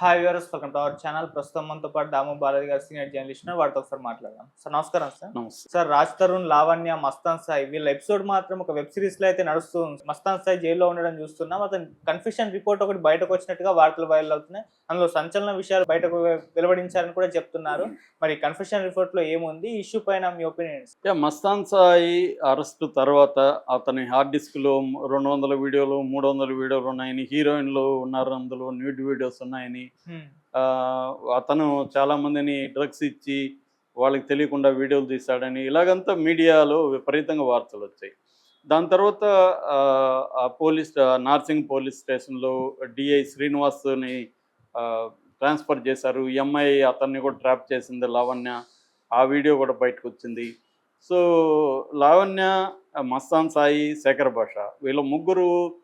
Hi viewers welcome to our channel ప్రస్తుతం మనతో పాటు దాము బాలాజీ గారు సీనియర్ జర్నలిస్ట్. వారితో ఒకసారి మాట్లాడదాం. సార్ నమస్కారం సార్. నమస్తే. సార్ రాజ్ తరుణ్ లావణ్య మస్తాన్ సాయి వీళ్ళ ఎపిసోడ్ మాత్రం ఒక వెబ్ సిరీస్లో అయితే నడుస్తూ ఉంది. మస్తాన్ సాయి జైల్లో ఉండడం చూస్తున్నాం. అతను కన్ఫ్యూషన్ రిపోర్ట్ ఒకటి బయటకు వచ్చినట్టుగా వార్తలు వైరల్ అవుతున్నాయి. అందులో సంచలన విషయాలు బయటకు వెలువడించారని కూడా చెప్తున్నారు. మరి కన్ఫ్యూషన్ రిపోర్ట్లో ఏముంది? ఇష్యూ పైన మీ opinions yeah, Mastan Sai arrest తర్వాత అతని హార్డ్ డిస్క్లో రెండు వందల వీడియోలు మూడు వందల వీడియోలు ఉన్నాయని హీరోయిన్లు ఉన్నారు. అందులో న్యూడ్ వీడియోస్ ఉన్నాయని Hmm. అతను చాలా మందిని డ్రగ్స్ ఇచ్చి వాళ్ళకి తెలియకుండా వీడియోలు తీశాడని ఇలాగంతా మీడియాలో విపరీతంగా వార్తలు వచ్చాయి. దాని తర్వాత ఆ, పోలీస్ నార్సింగ్ పోలీస్ స్టేషన్లో డిఐ శ్రీనివాస్ని ట్రాన్స్ఫర్ చేశారు. ఎంఐ అతన్ని కూడా ట్రాప్ చేసింది లావణ్య. ఆ వీడియో కూడా బయటకు వచ్చింది. సో లావణ్య మస్తాన్ సాయి శేఖర్ భాష వీళ్ళ ముగ్గురు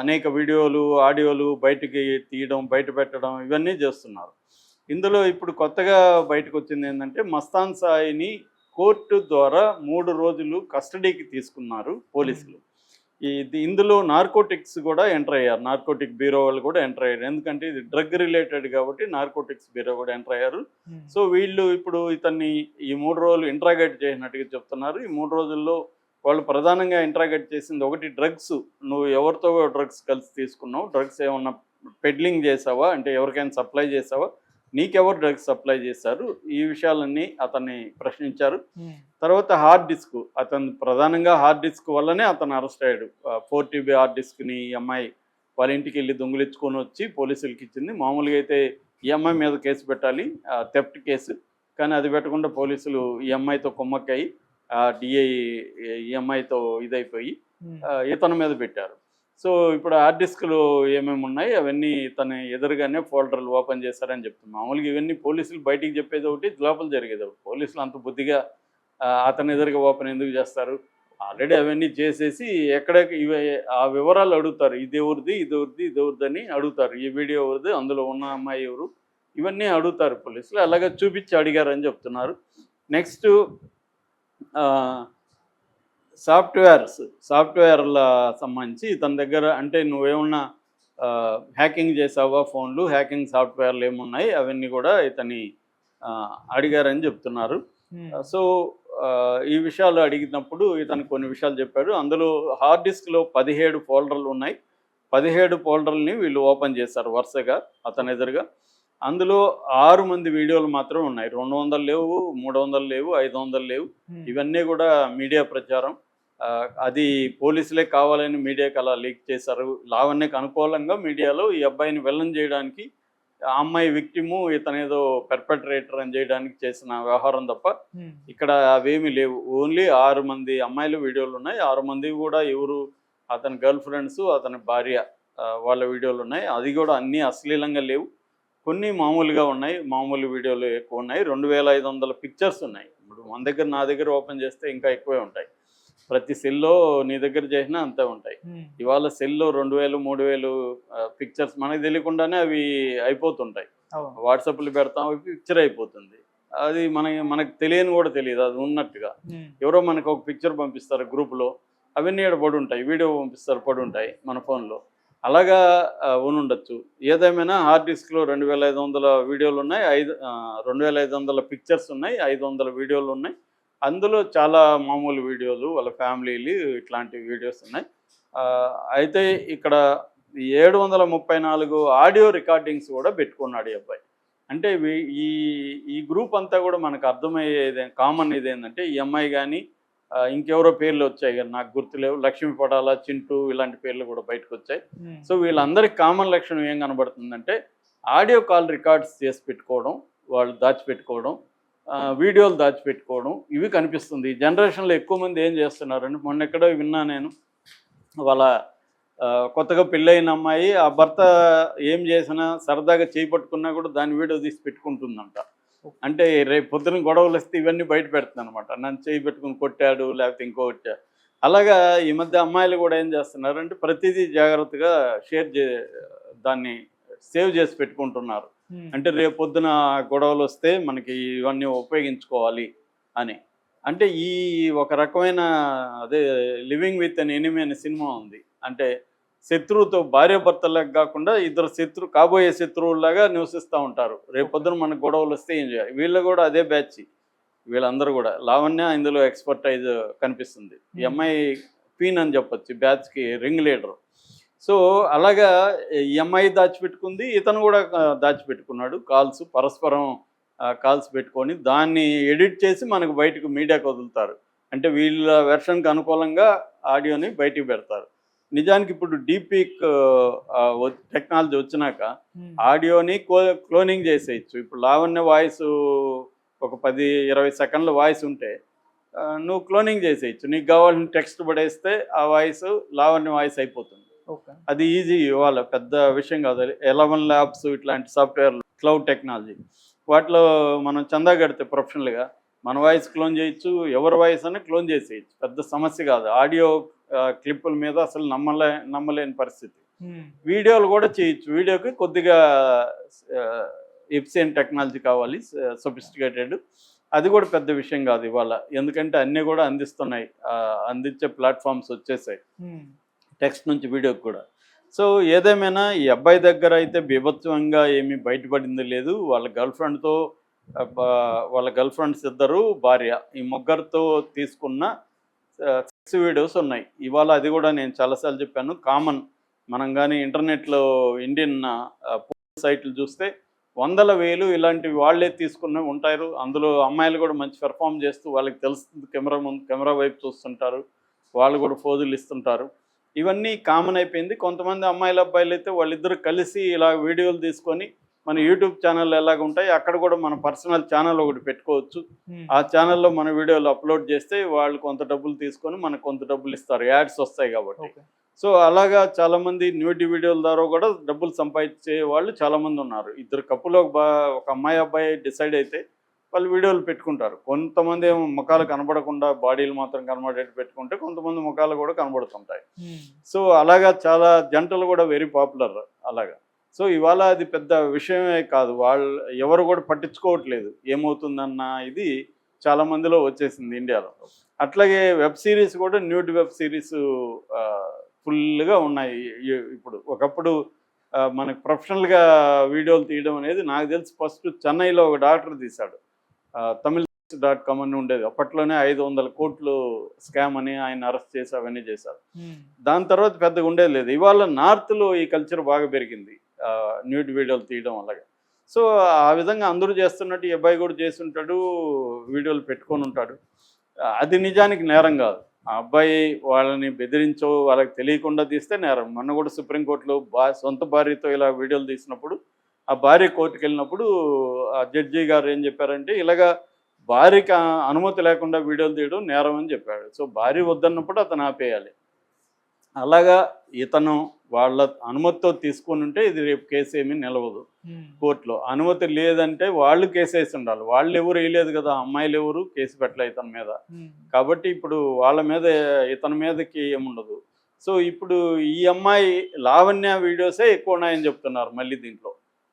అనేక వీడియోలు ఆడియోలు బయటికి తీయడం బయట పెట్టడం ఇవన్నీ చేస్తున్నారు. ఇందులో ఇప్పుడు కొత్తగా బయటకు వచ్చింది ఏంటంటే మస్తాన్ సాయిని కోర్టు ద్వారా మూడు రోజులు కస్టడీకి తీసుకున్నారు పోలీసులు. ఇది ఇందులో నార్కోటిక్స్ కూడా ఎంటర్ అయ్యారు. నార్కోటిక్ బ్యూరో వాళ్ళు కూడా ఎంటర్ అయ్యారు. ఎందుకంటే ఇది డ్రగ్ రిలేటెడ్ కాబట్టి నార్కోటిక్స్ బ్యూరో కూడా ఎంటర్ అయ్యారు. సో వీళ్ళు ఇప్పుడు ఇతన్ని ఈ మూడు రోజులు ఇంట్రాగేట్ చేసినట్టుగా చెప్తున్నారు. ఈ మూడు రోజుల్లో వాళ్ళు ప్రధానంగా ఇంట్రాగేట్ చేసింది ఒకటి డ్రగ్స్ నువ్వు ఎవరితో డ్రగ్స్ కలిసి తీసుకున్నావు? డ్రగ్స్ ఏమన్నా పెడ్లింగ్ చేసావా? అంటే ఎవరికైనా సప్లై చేసావా? నీకెవరు డ్రగ్స్ సప్లై చేశారు? ఈ విషయాలన్నీ అతన్ని ప్రశ్నించారు. తర్వాత హార్డ్ డిస్క్ అతను ప్రధానంగా హార్డ్ డిస్క్ వల్లనే అతను అరెస్ట్ అయ్యాడు. ఫోర్ టీబీ హార్డ్ డిస్క్ని ఈ అమ్మాయి వాళ్ళ ఇంటికి వెళ్ళి దొంగిలించుకొని వచ్చి పోలీసులకి ఇచ్చింది. మామూలుగా అయితే ఈ అమ్మాయి మీద కేసు పెట్టాలి. Theft case. కానీ అది పెట్టకుండా పోలీసులు ఈ అమ్మాయితో కుమ్మక్కయి డిఐ ఈ అమ్మాయితో ఇదైపోయి ఇతని మీద పెట్టారు. సో ఇప్పుడు హార్డ్ డిస్క్లు ఏమేమి ఉన్నాయి? అవన్నీ తన ఎదురుగానే ఫోల్డర్లు ఓపెన్ చేశారని చెప్తున్నాం. మామూలుగా ఇవన్నీ పోలీసులు బయటికి చెప్పేది ఒకటి లోపల జరిగేది ఒకటి. పోలీసులు అంత బుద్ధిగా అతని ఎదురుగా ఓపెన్ ఎందుకు చేస్తారు? ఆల్రెడీ అవన్నీ చేసేసి ఎక్కడ ఇవి ఆ వివరాలు అడుగుతారు. ఇది ఎవరిది ఇది ఎవరిది ఇది ఎవరిది అని అడుగుతారు. ఈ వీడియో ఎవరిది అందులో ఉన్న అమ్మాయి ఎవరు? ఇవన్నీ అడుగుతారు పోలీసులు. అలాగే చూపించి అడిగారని చెప్తున్నారు. నెక్స్ట్ సాఫ్ట్వేర్స్ సాఫ్ట్వేర్ల సంబంధించి ఇతని దగ్గర అంటే నువ్వేమన్నా హ్యాకింగ్ చేసావా ఫోన్లు? హ్యాకింగ్ సాఫ్ట్వేర్లు ఏమున్నాయి? అవన్నీ కూడా ఇతని అడిగారని చెప్తున్నారు. సో ఈ విషయాలు అడిగినప్పుడు ఇతను కొన్ని విషయాలు చెప్పాడు. అందులో హార్డ్ డిస్క్లో పదిహేడు ఫోల్డర్లు ఉన్నాయి. పదిహేడు ఫోల్డర్లని వీళ్ళు ఓపెన్ చేశారు వరుసగా అతని ఎదురుగా. అందులో ఆరు మంది వీడియోలు మాత్రం ఉన్నాయి. రెండు వందలు లేవు మూడు వందలు లేవు ఐదు వందలు లేవు. ఇవన్నీ కూడా మీడియా ప్రచారం. అది పోలీసులే కావాలని మీడియాకి అలా లీక్ చేశారు. లావణ్యకు అనుకూలంగా మీడియాలో ఈ అబ్బాయిని వెళ్ళం చేయడానికి ఆ అమ్మాయి విక్టిము ఇతనేదో పెర్పెట్రేటర్ అని చేయడానికి చేసిన వ్యవహారం తప్ప ఇక్కడ అవేమీ లేవు. ఓన్లీ ఆరు మంది అమ్మాయిల వీడియోలు ఉన్నాయి. ఆరు మంది కూడా ఎవరు అతని గర్ల్ ఫ్రెండ్స్ అతని భార్య వాళ్ళ వీడియోలు ఉన్నాయి. అది కూడా అన్నీ అశ్లీలంగా లేవు. కొన్ని మామూలుగా ఉన్నాయి మామూలు వీడియోలు ఎక్కువ ఉన్నాయి. రెండు వేల ఐదు వందల పిక్చర్స్ ఉన్నాయి. ఇప్పుడు మన దగ్గర నా దగ్గర ఓపెన్ చేస్తే ఇంకా ఎక్కువే ఉంటాయి. ప్రతి సెల్లో నీ దగ్గర చేసినా అంతే ఉంటాయి. ఇవాళ సెల్లో రెండు వేలు మూడు వేలు పిక్చర్స్ మనకు తెలియకుండానే అవి అయిపోతుంటాయి. వాట్సాప్లో పెడతాం అవి పిక్చర్ అయిపోతుంది. అది మన మనకు తెలియని కూడా తెలియదు అది ఉన్నట్టుగా. ఎవరో మనకు ఒక పిక్చర్ పంపిస్తారు గ్రూప్లో అవన్నీ ఇక్కడ పడి ఉంటాయి వీడియో పంపిస్తారు పడి ఉంటాయి మన ఫోన్లో అలాగా ఉండొచ్చు ఏదేమైనా హార్డ్ డిస్క్లో రెండు వేల ఐదు వందల వీడియోలు ఉన్నాయి ఐదు రెండు వేల ఐదు వందల పిక్చర్స్ ఉన్నాయి ఐదు వందల వీడియోలు ఉన్నాయి అందులో చాలా మామూలు వీడియోలు వాళ్ళ ఫ్యామిలీలు ఇట్లాంటి వీడియోస్ ఉన్నాయి అయితే ఇక్కడ ఏడు వందల ముప్పై నాలుగు ఆడియో రికార్డింగ్స్ కూడా పెట్టుకున్నాడు ఈ అబ్బాయి. అంటే ఈ ఈ గ్రూప్ అంతా కూడా మనకు అర్థమయ్యేది కామన్ ఇదేంటంటే ఈ అమ్మాయి కానీ ఇంకెవరో పేర్లు వచ్చాయి కదా నాకు గుర్తులేవు. లక్ష్మీ పడాల చింటూ ఇలాంటి పేర్లు కూడా బయటకు వచ్చాయి. సో వీళ్ళందరికి కామన్ లక్షణం ఏం కనబడుతుందంటే ఆడియో కాల్ రికార్డ్స్ చేసి పెట్టుకోవడం వాళ్ళు దాచిపెట్టుకోవడం వీడియోలు దాచిపెట్టుకోవడం ఇవి కనిపిస్తుంది. ఈ జనరేషన్లో ఎక్కువ మంది ఏం చేస్తున్నారంటే మొన్న ఎక్కడో విన్నా నేను వాళ్ళ కొత్తగా పెళ్ళైన అమ్మాయి ఆ భర్త ఏం చేసినా సరదాగా చేయి పట్టుకున్నా కూడా దాని వీడియో తీసి పెట్టుకుంటుందంట. అంటే రేపు పొద్దున గొడవలు వస్తే ఇవన్నీ బయట పెడుతుంది అనమాట నన్ను చేయి పెట్టుకుని కొట్టాడు లేకపోతే ఇంకొకటి అలాగా ఈ మధ్య అమ్మాయిలు కూడా ఏం చేస్తున్నారు అంటే ప్రతిదీ జాగ్రత్తగా షేర్ చే దాన్ని సేవ్ చేసి పెట్టుకుంటున్నారు. అంటే రేపు పొద్దున గొడవలు వస్తే మనకి ఇవన్నీ ఉపయోగించుకోవాలి అని. అంటే ఈ ఒక రకమైన అదే లివింగ్ విత్ అన్ ఎనిమి అనే సినిమా ఉంది. అంటే శత్రువుతో భార్యాభర్తలకు కాకుండా ఇద్దరు శత్రు కాబోయే శత్రువులాగా నివసిస్తూ ఉంటారు. రేపొద్దున మనకు గొడవలు వస్తే ఏం చేయాలి? వీళ్ళు కూడా అదే బ్యాచ్ వీళ్ళందరూ కూడా. లావణ్య ఇందులో ఎక్స్పర్టైజ్ కనిపిస్తుంది. ఈ అమ్మాయి క్వీన్ అని చెప్పొచ్చు బ్యాచ్కి రింగ్ లీడర్ సో అలాగా ఈ అమ్మాయి దాచిపెట్టుకుంది ఇతను కూడా దాచిపెట్టుకున్నాడు. కాల్స్ పరస్పరం కాల్స్ పెట్టుకొని దాన్ని ఎడిట్ చేసి మనకు బయటకు మీడియాకు వదులుతారు. అంటే వీళ్ళ వెర్షన్కి అనుకూలంగా ఆడియోని బయటికి పెడతారు. నిజానికి ఇప్పుడు డీపీక్ టెక్నాలజీ వచ్చినాక ఆడియోని క్లోనింగ్ చేసేయచ్చు. ఇప్పుడు లావణ్య వాయిస్ ఒక పది ఇరవై సెకండ్ల వాయిస్ ఉంటే నువ్వు క్లోనింగ్ చేసేయచ్చు. నీకు కావాల్సిన టెక్స్ట్ పడేస్తే ఆ వాయిస్ లావణ్య వాయిస్ అయిపోతుంది. అది ఈజీ ఇవాళ పెద్ద విషయం కాదు. ఎలవన్ ల్యాబ్స్ ఇట్లాంటి సాఫ్ట్వేర్ క్లౌడ్ టెక్నాలజీ. వాటిలో మనం చందా కడితే ప్రొఫెషనల్గా మన వాయిస్ క్లోన్ చేయొచ్చు ఎవరి వాయిస్ అని క్లోన్ చేసేయచ్చు. పెద్ద సమస్య కాదు. ఆడియో క్లిప్పుల మీద అసలు నమ్మలే నమ్మలేని పరిస్థితి. వీడియోలు కూడా చేయొచ్చు. వీడియోకి కొద్దిగా ఎఫిషియెంట్ టెక్నాలజీ కావాలి సొఫిస్టికేటెడ్. అది కూడా పెద్ద విషయం కాదు ఇవాళ. ఎందుకంటే అన్నీ కూడా అందిస్తున్నాయి. అందించే ప్లాట్ఫామ్స్ వచ్చేసాయి. టెక్స్ట్ నుంచి వీడియోకి కూడా. సో ఏదేమైనా ఈ అబ్బాయి దగ్గర అయితే బీభత్సంగా ఏమీ బయటపడింది లేదు. వాళ్ళ గర్ల్ ఫ్రెండ్తో వాళ్ళ గర్ల్ ఫ్రెండ్స్ ఇద్దరు భార్య. ఈ ముగ్గురితో తీసుకున్న సిక్స్ వీడియోస్ ఉన్నాయి. ఇవాళ అది కూడా నేను చాలాసార్లు చెప్పాను. కామన్ మనం కానీ ఇంటర్నెట్లో ఇండియన్ సైట్లు చూస్తే వందల వేలు ఇలాంటివి వాళ్ళే తీసుకుని ఉంటారు. అందులో అమ్మాయిలు కూడా మంచి పెర్ఫామ్ చేస్తూ వాళ్ళకి తెలుస్తుంది. కెమెరా ముందు కెమెరా వైపు చూస్తుంటారు. వాళ్ళు కూడా ఫోజులు ఇస్తుంటారు. ఇవన్నీ కామన్ అయిపోయింది. కొంతమంది అమ్మాయిల అబ్బాయిలు అయితే వాళ్ళిద్దరు కలిసి ఇలా వీడియోలు తీసుకొని మన యూట్యూబ్ ఛానల్ ఎలాగ ఉంటాయి అక్కడ కూడా మన పర్సనల్ ఛానల్ ఒకటి పెట్టుకోవచ్చు. ఆ ఛానల్లో మన వీడియోలు అప్లోడ్ చేస్తే వాళ్ళు కొంత డబ్బులు తీసుకొని మనకు కొంత డబ్బులు ఇస్తారు యాడ్స్ వస్తాయి కాబట్టి. సో అలాగా చాలా మంది న్యూటీ వీడియోల ద్వారా కూడా డబ్బులు సంపాదించే వాళ్ళు చాలా మంది ఉన్నారు. ఇద్దరు కప్పులో ఒక అమ్మాయి అబ్బాయి డిసైడ్ అయితే వాళ్ళు వీడియోలు పెట్టుకుంటారు. కొంతమంది ఏమో ముఖాలు కనబడకుండా బాడీలు మాత్రం కనబడేట్టు పెట్టుకుంటే కొంతమంది ముఖాలు కూడా కనబడుతుంటాయి. సో అలాగా చాలా జంటలు కూడా వెరీ పాపులర్ అలాగా. సో ఇవాళ అది పెద్ద విషయమే కాదు. వాళ్ళు ఎవరు కూడా పట్టించుకోవట్లేదు. ఏమవుతుందన్న ఇది చాలా మందిలో వచ్చేసింది ఇండియాలో. అట్లాగే వెబ్ సిరీస్ కూడా న్యూడ్ వెబ్ సిరీస్ ఫుల్గా ఉన్నాయి. ఇప్పుడు ఒకప్పుడు మనకు ప్రొఫెషనల్గా వీడియోలు తీయడం అనేది నాకు తెలిసి ఫస్ట్ చెన్నైలో ఒక డాక్టర్ తీశాడు. ఆ, డాట్ కామ్ అని ఉండేది. అప్పట్లోనే ఐదు వందల కోట్లు స్కామ్ అని ఆయన అరెస్ట్ చేసి అవన్నీ చేశారు. దాని తర్వాత పెద్దగా ఉండేది లేదు. ఇవాళ నార్త్లో ఈ కల్చర్ బాగా పెరిగింది. న్యూడ్ వీడియోలు తీయడం అలాగే. సో ఆ విధంగా అందరూ చేస్తున్నట్టు ఈ అబ్బాయి కూడా చేసి ఉంటాడు వీడియోలు పెట్టుకొని ఉంటాడు. అది నిజానికి నేరం కాదు. ఆ అబ్బాయి వాళ్ళని బెదిరించో వాళ్ళకి తెలియకుండా తీస్తే నేరం. మొన్న కూడా సుప్రీంకోర్టులో బా సొంత భార్యతో ఇలా వీడియోలు తీసినప్పుడు ఆ భార్య కోర్టుకు వెళ్ళినప్పుడు ఆ జడ్జి గారు ఏం చెప్పారంటే ఇలాగా భార్యకి అనుమతి లేకుండా వీడియోలు తీయడం నేరం అని చెప్పాడు. సో భార్య వద్దన్నప్పుడు అతను ఆపేయాలి. అలాగా ఇతను వాళ్ళ అనుమతితో తీసుకొని ఉంటే ఇది రేపు కేసు ఏమీ నిలవదు. కోర్టులో అనుమతి లేదంటే వాళ్ళు కేసు వేసి ఉండాలి. వాళ్ళు ఎవరు వేయలేదు కదా అమ్మాయిలు ఎవరు కేసు పెట్టలే ఇతని మీద. కాబట్టి ఇప్పుడు వాళ్ళ మీద ఇతని మీదకి ఏముండదు సో ఇప్పుడు ఈ అమ్మాయి లావణ్య వీడియోసే ఎక్కువ ఉన్నాయని చెప్తున్నారు మళ్ళీ దీంట్లో.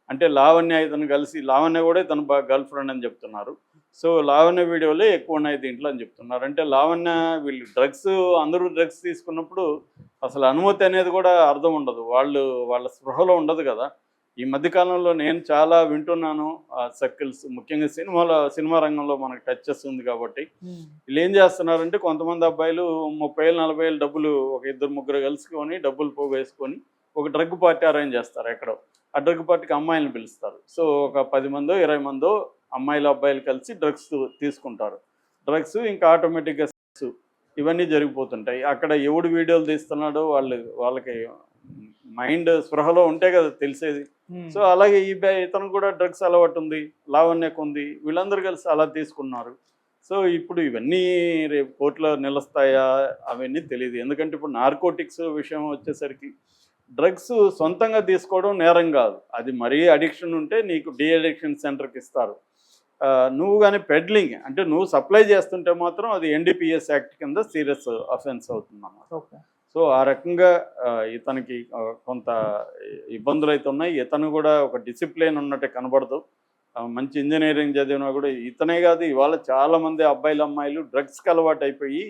అంటే లావణ్య ఇతను కలిసి లావణ్య కూడా ఇతను గర్ల్ ఫ్రెండ్ అని చెప్తున్నారు. సో లావణ్య వీడియోలే ఎక్కువ ఉన్నాయి దీంట్లో అని చెప్తున్నారు. అంటే లావణ్య వీళ్ళు డ్రగ్స్ అందరూ డ్రగ్స్ తీసుకున్నప్పుడు అసలు అనుమతి అనేది కూడా అర్థం ఉండదు. వాళ్ళు వాళ్ళ స్పృహలో ఉండదు కదా. ఈ మధ్యకాలంలో నేను చాలా వింటున్నాను. సర్కిల్స్ ముఖ్యంగా సినిమాలో సినిమా రంగంలో మనకు టచ్ చేస్తుంది కాబట్టి. వీళ్ళు ఏం చేస్తున్నారంటే కొంతమంది అబ్బాయిలు ముప్పై వేలు నలభై వేలు డబ్బులు ఒక ఇద్దరు ముగ్గురు కలుసుకొని డబ్బులు పోగేసుకొని ఒక డ్రగ్ పార్టీ అరేంజ్ చేస్తారు ఎక్కడో. ఆ డ్రగ్ పార్టీకి అమ్మాయిలను పిలుస్తారు. సో ఒక పది మందో ఇరవై మందో అమ్మాయిలు అబ్బాయిలు కలిసి డ్రగ్స్ తీసుకుంటారు. డ్రగ్స్ ఇంకా ఆటోమేటిక్గా సెక్స్ ఇవన్నీ జరిగిపోతుంటాయి. అక్కడ ఎవడు వీడియోలు తీస్తున్నాడో వాళ్ళు వాళ్ళకి మైండ్ స్పృహలో ఉంటే కదా తెలిసేది. సో అలాగే ఈ ఇతను కూడా డ్రగ్స్ అలవాటు ఉంది లావణ్యకు ఉంది వీళ్ళందరూ కలిసి అలా తీసుకున్నారు. సో ఇప్పుడు ఇవన్నీ రేపు కోర్టులో నిలుస్తాయా? అవన్నీ తెలియదు ఎందుకంటే ఇప్పుడు నార్కోటిక్స్ విషయం వచ్చేసరికి డ్రగ్స్ సొంతంగా తీసుకోవడం నేరం కాదు. అది మరీ అడిక్షన్ ఉంటే నీకు డి అడిక్షన్ సెంటర్కి ఇస్తారు. నువ్వు కానీ పెడ్లింగ్ అంటే నువ్వు సప్లై చేస్తుంటే మాత్రం అది ఎన్డీపీఎస్ యాక్ట్ కింద సీరియస్ అఫెన్స్ అవుతుంది అన్నమాట ఓకే. సో ఆ రకంగా ఇతనికి కొంత ఇబ్బందులు అయితే ఉన్నాయి ఇతను కూడా ఒక డిసిప్లిన్ ఉన్నట్టే కనబడదు. మంచి ఇంజనీరింగ్ చదివినా కూడా ఇతనే కాదు ఇవాళ చాలా మంది అబ్బాయిలు అమ్మాయిలు డ్రగ్స్కి అలవాటు అయిపోయి